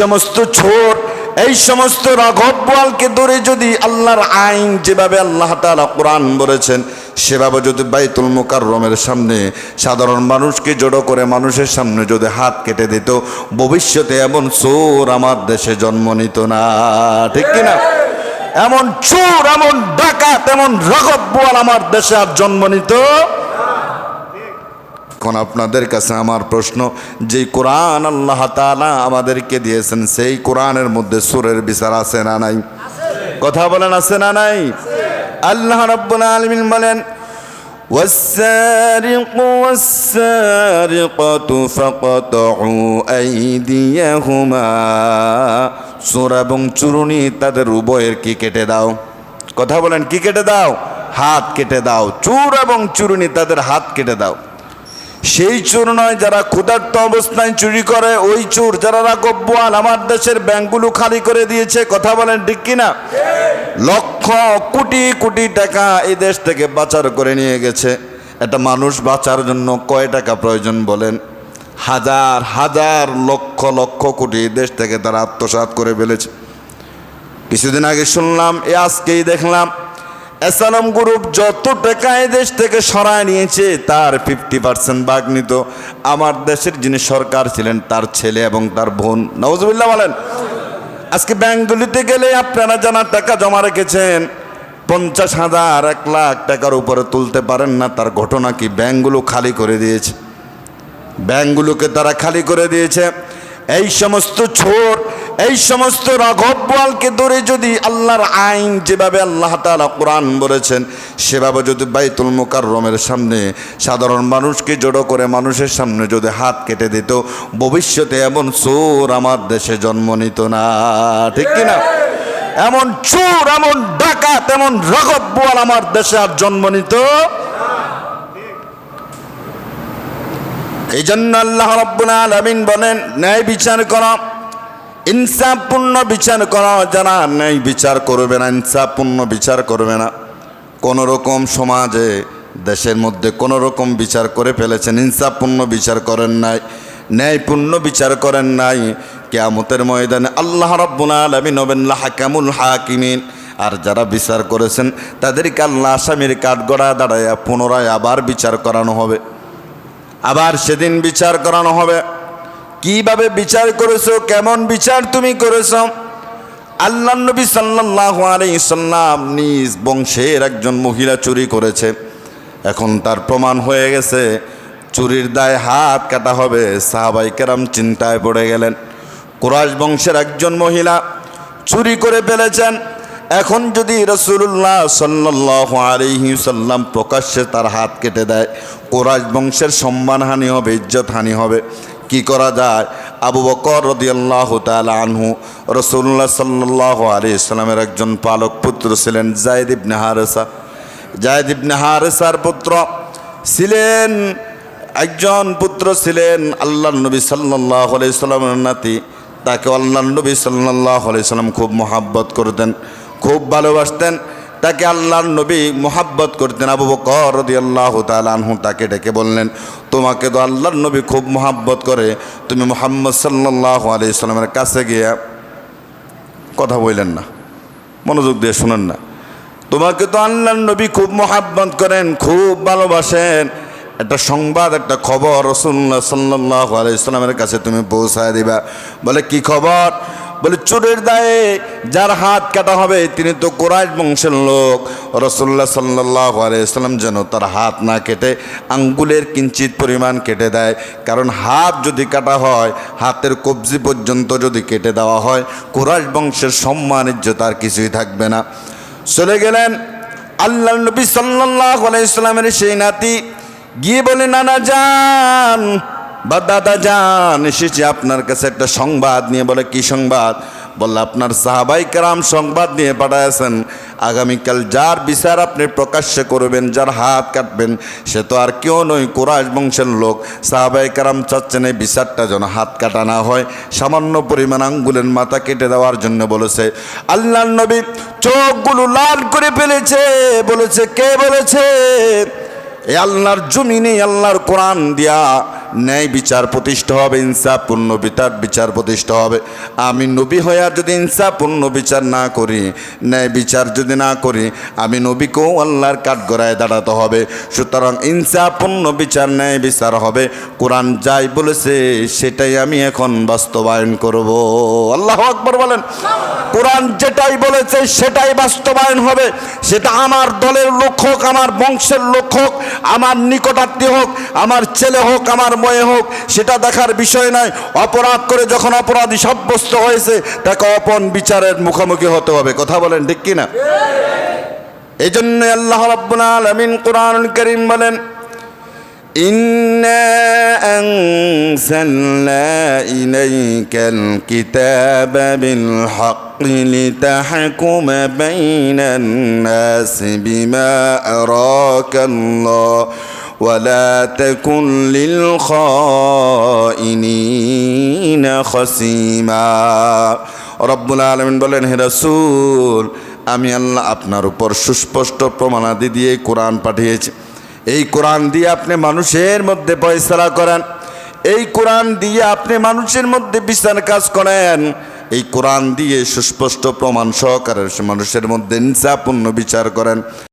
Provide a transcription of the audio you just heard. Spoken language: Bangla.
সমস্ত ছোট, এই সমস্ত রাঘব বোয়ালকে ধরে যদি আল্লাহর আইন যেভাবে আল্লাহ তাআলা কোরআন বলেছেন, সেভাবে যদি বাইতুল মুকাররমের সামনে সাধারণ মানুষকে জড়ো করে মানুষের সামনে যদি হাত কেটে দিত, ভবিষ্যতে এমন চোর আমার দেশে জন্ম নিত না। ঠিক কিনা? এমন চোর, এমন ডাকাত, এমন রাঘব বোয়াল আমার দেশে আর জন্ম নিত এখন আপনাদের কাছে আমার প্রশ্ন যে কোরআন আল্লাহ তাআলা আমাদেরকে দিয়েছেন সেই কোরআনের মধ্যে সুরের বিচার আছে না নাই কথা বলেন আছে না নাই আল্লাহ রাব্বুল আলামিন বলেন والسارق والسارقة فقطعوا أيديهما চোর এবং চুরুনি তাদের উভয়ের কি কেটে দাও কথা বলেন কি কেটে দাও হাত কেটে দাও চোর এবং চুরুনি তাদের হাত কেটে দাও সেই চোর নয় যারা ক্ষুধার্ত অবস্থায় চুরি করে, ওই চোর যারা রাগব্যাল আমার দেশের ব্যাংকগুলো খালি করে দিয়েছে, কথা বলেন ঠিক কিনা? লক্ষ কোটি কোটি টাকা এই দেশ থেকে বাঁচার করে নিয়ে গেছে। একটা মানুষ বাঁচার জন্য কয় টাকা প্রয়োজন বলেন? হাজার হাজার লক্ষ লক্ষ কোটি দেশ থেকে তারা আত্মসাৎ করে ফেলেছে। কিছুদিন আগে শুনলাম এ আজকেই দেখলাম এসালাম গ্রুপ যত টাকা দেশ থেকে সরায় নিয়েছে, তার ফিফটি পার্সেন্ট ভাগ নিত। আমার দেশের যিনি সরকার ছিলেন, তার ছেলে এবং তার বোন। নওয়াজবিল্লাহ বলেন, আজকে ব্যাংকগুলিতে গেলে আপনারা জানা টাকা জমা রেখেছেন, পঞ্চাশ হাজার, এক লাখ টাকার উপরে তুলতে পারেন না, তার ঘটনা কি? ব্যাংকগুলো খালি করে দিয়েছে। ব্যাংকগুলোকে তারা খালি করে দিয়েছে। এই সমস্ত ছোট এই সমস্ত রাঘব বোয়ালকে ধরে যদি আল্লাহর আইন যেভাবে আল্লাহ তাআলা কোরআন বলেছেন, সেভাবে যদি বাইতুল মুকাররমের সামনে সাধারণ মানুষকে জড়ো করে মানুষের সামনে যদি হাত কেটে দিত, ভবিষ্যতে এমন চোর আমার দেশে জন্ম নিত না। ঠিক কিনা এমন চোর, এমন ডাকাত, এমন বোয়াল আমার দেশে আর জন্ম নিত এই জন্য আল্লাহ রব্বুল আলামিন বলেন, ন্যায় বিচার করা ইনসাফপূর্ণ বিচার করা যারা ন্যায় বিচার করবে না, ইনসাফপূর্ণ বিচার করবে না। কোন রকম সমাজে, দেশের মধ্যে কোন রকম বিচার করে ফেলেছেন, ইনসাফপূর্ণ বিচার করেন নাই, ন্যায়পূর্ণ বিচার করেন নাই। কেয়ামতের ময়দানে আল্লাহ রব্বুল আলামিন হাকামুল হাকিমিন। আর যারা বিচার করেছেন, তাদেরকে আল্লাহ আসামির কাঠগড়া দাঁড়াইয়া পুনরায় আবার বিচার করানো হবে। আবার সেদিন বিচার করানো হবে। কীভাবে বিচার করেছ? কেমন বিচার তুমি করেছ? আল্লাহ নবী সাল্লাহ আলাইসাল্লাম নিজ বংশের একজন মহিলা চুরি করেছে। এখন তার প্রমাণ হয়ে গেছে। চুরির দায় হাত কাটা হবে। সাহাবাই কেরাম চিন্তায় পড়ে গেলেন। কুরাশ বংশের একজন মহিলা চুরি করে ফেলেছেন। এখন যদি রসুল্লাহ সাল্লাহ আলহি সাল্লাম প্রকাশ্যে তার হাত কেটে দেয় কোরাজ বংশের সম্মানহানি হবে ইজ্জত হানি হবে। কি করা যায়? আবু বকর রদিয়াল্লাহ তাল আনহু রসুল্লাহ সাল্লাহ আলি ইসলামের একজন পালক পুত্র ছিলেন জায়দ ইবনে হারেসা। জায়দ ইবনে হারেসার পুত্র ছিলেন, একজন পুত্র ছিলেন আল্লাহ নবী সাল্লাহ আলাইসাল্লামের নাতি। তাকে আল্লাহ নবী সাল্লাহ আলাইসাল্লাম খুব মহাব্বত করতেন, খুব ভালোবাসতেন। তাকে আল্লাহর নবী মোহাব্বত করতেন আবু বকর রদি আল্লাহ তালহু তাকে ডেকে বললেন, তোমাকে তো আল্লাহর নবী খুব মোহাব্বত করে। তুমি মোহাম্মদ সাল্লাহ আলি ইসলামের কাছে গিয়ে কথা বললেন না, মনোযোগ দিয়ে শুনেন না। তোমাকে তো আল্লাহর নবী খুব মোহাব্বত করেন, খুব ভালোবাসেন। একটা সংবাদ, একটা খবর রসুল্লাহ সাল্লাহ আলি ইসলামের কাছে তুমি পৌঁছায় দিবা। বলে, কি খবর? বলে, চোরের দায়ে যার হাত কাটা হবে, তিনি তো কোরআশ বংশের লোক। রসুল্লাহ সাল্লাহ আলাইসাল্লাম যেন তার হাত না কেটে আঙ্গুলের কিঞ্চিত পরিমাণ কেটে দেয়। কারণ হাত যদি কাটা হয়, হাতের কবজি পর্যন্ত যদি কেটে দেওয়া হয় কোরআশ বংশের সম্মান আর কিছুই থাকবে না। চলে গেলেন আল্লাহ নবী সাল্লাহ আলাইসাল্লামের সেই নাতি। গিয়ে বলে, নানা যান বা দাদা যান, এসেছি আপনার কাছে একটা সংবাদ নিয়ে। বলে, কি সংবাদ? বললে, আপনার সাহাবাই কারাম সংবাদ নিয়ে পাঠাইছেন আগামীকাল যার বিচার আপনি প্রকাশ্যে করবেন, যার হাত কাটবেন, সে তো আর কেউ নয় কোরআশ বংশের লোক। সাহাবাই কারাম চাচ্ছেন এই বিচারটা যেন হাত কাটা না হয়। সামান্য পরিমাণ আঙ্গুলের মাথা কেটে দেওয়ার জন্য বলেছে আল্লাহ নবী চোখগুলো লাল করে ফেলেছে। বলেছে, কে বলেছে? এ আল্লাহর জমিনে, আল্লাহর কোরআন দিয়া ন্যায় বিচার প্রতিষ্ঠা হবে, ইনসাফপূর্ণ বিচার বিচার প্রতিষ্ঠা হবে। আমি নবী হইয়া যদি ইনসাফপূর্ণ বিচার না করি, ন্যায় বিচার যদি না করি, আমি নবীকেও আল্লাহর কাঠগড়ায় দাঁড়াতে হবে। সুতরাং ইনসাফপূর্ণ বিচার, ন্যায় বিচার হবে। কোরআন যাই বলেছে, সেটাই আমি এখন বাস্তবায়ন করব। আল্লাহ আকবর বলেন। কোরআন যেটাই বলেছে, সেটাই বাস্তবায়ন হবে। সেটা আমার দলের লোক হোক, আমার বংশের লোক হোক, আমার নিকটাত্মীয় হোক, আমার ছেলে হোক, আমার মেয়ে হোক সেটা দেখার বিষয় নয় অপরাধ করে যখন অপরাধী সাব্যস্ত হয়েছে তাকে অপন বিচারের মুখোমুখি হতে হবে কথা বলেন ঠিক কিনা এই জন্য আল্লাহ রাব্বুল আলামিন কোরআনুল করিম বলেন إنا أنزلنا إليك الكتاب بالحق لتحكم بين الناس بما أراك الله ولا تكن للخائنين خصيما رب العالمين বলেন হে রাসূল আমি আল্লাহ আপনার উপর সুস্পষ্ট প্রমাণাদি দিয়ে কোরআন পাঠিয়েছি এই কোরআন দিয়ে আপনি মানুষের মধ্যে ফয়সলা করেন এই কোরআন দিয়ে আপনি মানুষের মধ্যে বিচার কাজ করেন এই কোরআন দিয়ে সুস্পষ্ট প্রমাণ সহকারে মানুষের মধ্যে ইনসাপূর্ণ বিচার করেন